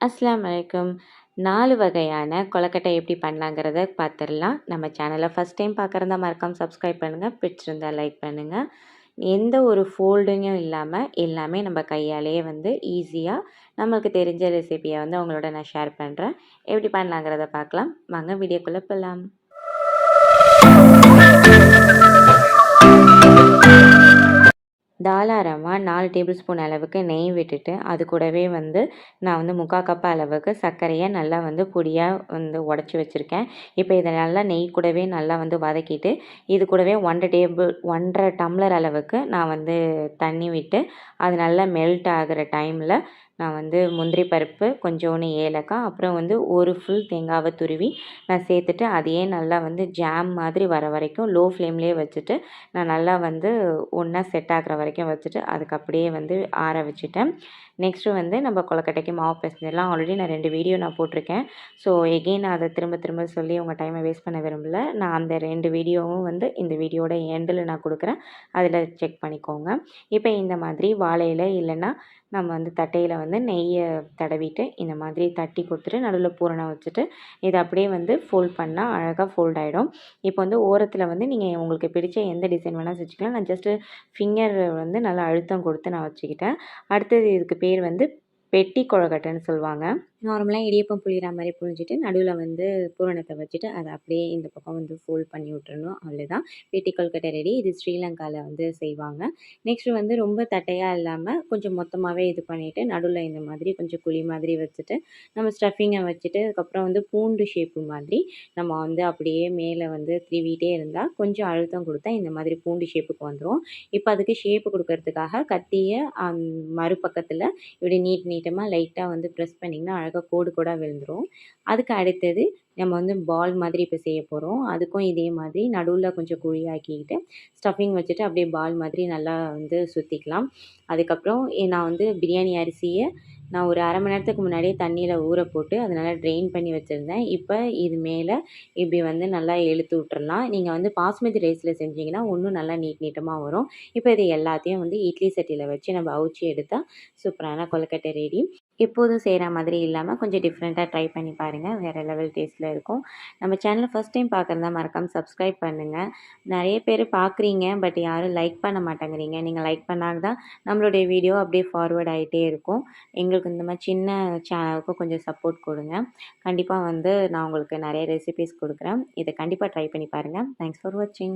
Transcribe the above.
அஸ்லாம் வலைக்கம் நாலு வகையான கொலக்கட்டை எப்படி பண்ணலாங்கிறத பார்த்துடலாம். நம்ம சேனலை ஃபஸ்ட் டைம் பார்க்குறதா மறக்காமல் சப்ஸ்கிரைப் பண்ணுங்கள் பிடிச்சிருந்தா லைக் பண்ணுங்கள் எந்த ஒரு ஃபோல்டிங்கும் இல்லாமல் எல்லாமே நம்ம கையாலேயே வந்து ஈஸியாக நம்மளுக்கு தெரிஞ்ச ரெசிபியை வந்து அவங்களோட நான் ஷேர் பண்ணுறேன் எப்படி பண்ணலாங்கிறத பார்க்கலாம். வாங்க வீடியோக்குள்ளே போகலாம் தாராளமாக நாலு டேபிள் ஸ்பூன் அளவுக்கு நெய் விட்டுட்டு அது கூடவே வந்து நான் வந்து முக்கால் கப் அளவுக்கு சர்க்கரையை நல்லா வந்து பொடியாக வந்து உடச்சி வச்சுருக்கேன். இப்போ இதை நல்லா நெய் கூடவே நல்லா வந்து வதக்கிட்டு இது கூடவே ஒன்றரை டேபிள் ஒன்றரை டம்ளர் அளவுக்கு நான் வந்து தண்ணி விட்டு அது நல்லா மெல்ட் ஆகிற டைமில் நான் வந்து முந்திரி பருப்பு கொஞ்சோண்டு ஏலக்காய் அப்புறம் வந்து ஒரு ஃபுல் தேங்காவை துருவி நான் சேர்த்துட்டு அதையே நல்லா வந்து ஜாம் மாதிரி வர வரைக்கும் லோ ஃப்ளேம்லேயே வச்சுட்டு நான் நல்லா வந்து ஒன்றா செட் ஆகிற வரைக்கும் வச்சுட்டு அதுக்கு அப்படியே வந்து ஆற வச்சுட்டேன். நெக்ஸ்ட்டு வந்து நம்ம கொலக்கட்டைக்கு மாவு பிசைஞ்சிடலாம். ஆல்ரெடி நான் ரெண்டு வீடியோ நான் போட்டிருக்கேன். ஸோ எகெயின் நான் அதை திரும்ப திரும்ப சொல்லி உங்கள் டைமை வேஸ்ட் பண்ண விரும்பல. நான் அந்த ரெண்டு வீடியோவும் வந்து இந்த வீடியோட எண்டில் நான் கொடுக்குறேன். அதில் செக் பண்ணிக்கோங்க. இப்போ இந்த மாதிரி வாழையில் இல்லைன்னா நம்ம வந்து தட்டையில் வந்து வந்து நெய்யை தடவிட்டு இந்த மாதிரி தட்டி கொடுத்துட்டு நடுவில் பூரணம் வச்சுட்டு இதை அப்படியே வந்து ஃபோல்ட் பண்ணால் அழகாக ஃபோல்ட் ஆகிடும் இப்போ வந்து ஓரத்தில் வந்து நீங்கள் உங்களுக்கு பிடிச்ச எந்த டிசைன் வேணால் வச்சுக்கலாம் நான் ஜஸ்ட்டு ஃபிங்கர் வந்து நல்லா அழுத்தம் கொடுத்து நான் வச்சுக்கிட்டேன். அடுத்தது இதுக்கு பேர் வந்து பெட்டி கொழக்கட்டைன்னு சொல்லுவாங்க. நார்மலாக இடியப்பம் புளிகிற மாதிரி புழிஞ்சிட்டு நடுவில் வந்து பூரணத்தை வச்சுட்டு அதை அப்படியே இந்த பக்கம் வந்து ஃபோல்ட் பண்ணி விட்டுறணும். அவ்வளோதான் பெட்டி கொல்கட்டை ரெடி இது ஸ்ரீலங்காவில் வந்து செய்வாங்க. நெக்ஸ்ட்டு வந்து ரொம்ப தட்டையாக இல்லாமல் கொஞ்சம் மொத்தமாகவே இது பண்ணிவிட்டு நடுவில் இந்த மாதிரி கொஞ்சம் குழி மாதிரி வச்சுட்டு நம்ம ஸ்டஃபிங்கை வச்சுட்டு அதுக்கப்புறம் வந்து பூண்டு ஷேப்பு மாதிரி நம்ம வந்து அப்படியே மேலே வந்து திருவிட்டே இருந்தால் கொஞ்சம் அழுத்தம் கொடுத்தா இந்த மாதிரி பூண்டு ஷேப்புக்கு வந்துடும் இப்போ அதுக்கு ஷேப்பு கொடுக்கறதுக்காக கத்தியை மறுபக்கத்தில் இப்படி நீட் நீட்டமாக லைட்டாக வந்து ப்ரெஸ் பண்ணிங்கன்னா அழகாக கோடு கூட விழுந்துடும் அதுக்கு அடுத்தது நம்ம வந்து பால் மாதிரி இப்போ செய்ய போகிறோம் அதுக்கும் இதே மாதிரி நடுவில் கொஞ்சம் குழி ஆக்கிக்கிட்டு ஸ்டஃபிங் வச்சுட்டு அப்படியே பால் மாதிரி நல்லா வந்து சுற்றிக்கலாம் அதுக்கப்புறம் நான் வந்து பிரியாணி அரிசியை நான் ஒரு அரை மணி நேரத்துக்கு முன்னாடியே தண்ணியில் ஊற போட்டு அதை நல்லா ட்ரெயின் பண்ணி வச்சுருந்தேன். இப்போ இது மேலே இப்படி வந்து நல்லா இழுத்து விட்டுறலாம். நீங்கள் வந்து பாஸ்மதி ரைஸில் செஞ்சீங்கன்னா இன்னும் நல்லா நீட் நீட்டமாக வரும். இப்போ இது எல்லாத்தையும் வந்து இட்லி சட்டியில் வச்சு நம்ம அவிச்சி எடுத்தால் சூப்பரான கொழுக்கட்டை ரெடி. எப்போதும் செய்கிற மாதிரி இல்லாமல் கொஞ்சம் டிஃப்ரெண்ட்டாக ட்ரை பண்ணி பாருங்கள் வேறு லெவல் டேஸ்ட்டில் இருக்கும். நம்ம சேனலை ஃபஸ்ட் டைம் பார்க்குறதா மறக்காமல் சப்ஸ்கிரைப் பண்ணுங்கள் நிறைய பேர் பார்க்குறீங்க பட் யாரும் லைக் பண்ண மாட்டேங்கிறீங்க. நீங்கள் லைக் பண்ணால் தான் நம்மளுடைய வீடியோ அப்படியே ஃபார்வேர்ட் ஆகிட்டே இருக்கும். எங்களுக்கு இந்த மாதிரி சின்ன சேனலுக்கும் கொஞ்சம் சப்போர்ட் கொடுங்க. கண்டிப்பாக வந்து நான் உங்களுக்கு நிறைய ரெசிபிஸ் கொடுக்குறேன். இதை கண்டிப்பாக ட்ரை பண்ணி பாருங்கள் தேங்க்ஸ் ஃபார் வாட்சிங்